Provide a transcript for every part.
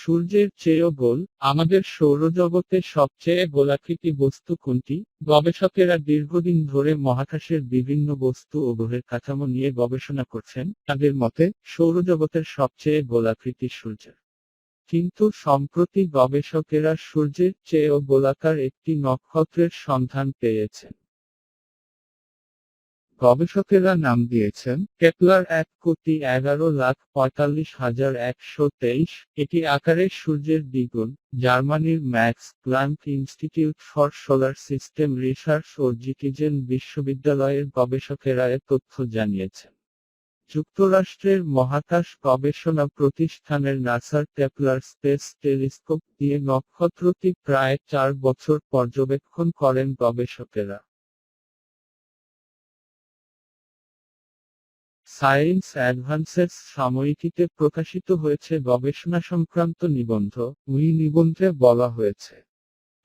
সূর্যের চেয়েও গোল, আমাদের সৌরজগতে সবচেয়ে গোলাকৃতি বস্তু কোনটি? গবেষকেরা দীর্ঘদিন ধরে মহাকাশের বিভিন্ন বস্তু ও গ্রহের কাঠামো নিয়ে গবেষণা করছেন। তাদের মতে, সৌরজগতের সবচেয়ে গোলাকৃতি সূর্য কিন্তু সম্প্রতি গবেষকেরা সূর্যের চেয়েও গোলাকার একটি নক্ষত্রের সন্ধান পেয়েছেন। গবেষকেরা নাম দিয়েছেন, কেপলার এক কোটি এগারো লাখ পঁয়তাল্লিশ হাজার একশো তেইশ, এটি আকারে সূর্যের দ্বিগুণ, জার্মানির Max Planck Institute for Solar System Research ও জিটিজেন বিশ্ববিদ্যালয়ের গবেষকেরা এ তথ্য জানিয়েছেন। যুক্তরাষ্ট্রের মহাকাশ গবেষণা প্রতিষ্ঠানের নাসার টেপলার স্পেস টেলিস্কোপ দিয়ে নক্ষত্রটি প্রায় চার বছর পর্যবেক্ষণ করেন গবেষকেরা। সায়েন্স অ্যাডভান্সেস সাময়িকীতে প্রকাশিত হয়েছে গবেষণা সংক্রান্ত নিবন্ধ উই নিবন্ধে বলা হয়েছে।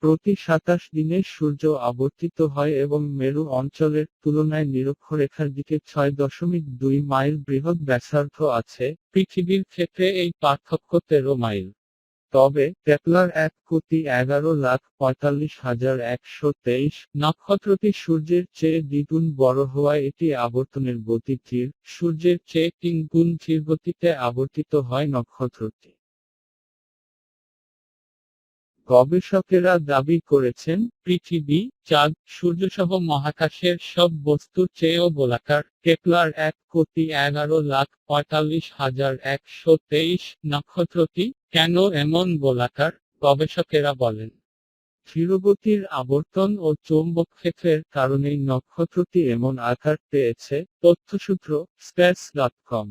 প্রতি সাতাশ দিনে সূর্য আবর্তিত হয় এবং মেরু অঞ্চলের তুলনায় নিরক্ষরেখার দিকে ছয় দশমিক দুই মাইল বৃহৎ ব্যাসার্ধ আছে। পৃথিবীর ক্ষেত্রে এই পার্থক্য তেরো মাইল। তবে টেপলার এক কোটি এগারো লাখ পঁয়তাল্লিশ হাজার একশো তেইশ নক্ষত্রটি সূর্যের চেয়ে দ্বিগুণ বড় হওয়ায় এটি আবর্তনের গতি ধীর সূর্যের চেয়ে তিন গুণ ধীর গতিতে আবর্তিত হয় নক্ষত্রটি। গবেষকেরা দাবি করেছেন, পৃথিবী, চাঁদ, সূর্যসহ মহাকাশের সব বস্তুর চেয়েও গোলাকার। কেপলার এক কোটি এগারো লাখ পঁয়তাল্লিশ হাজার একশো তেইশ নক্ষত্রটি কেন এমন গোলাকার গবেষকেরা বলেন? ধীরগতির আবর্তন ও চৌম্বক ক্ষেত্রের কারণেই নক্ষত্রটি এমন আকার পেয়েছে, তথ্যসূত্র স্পেস ডট কম।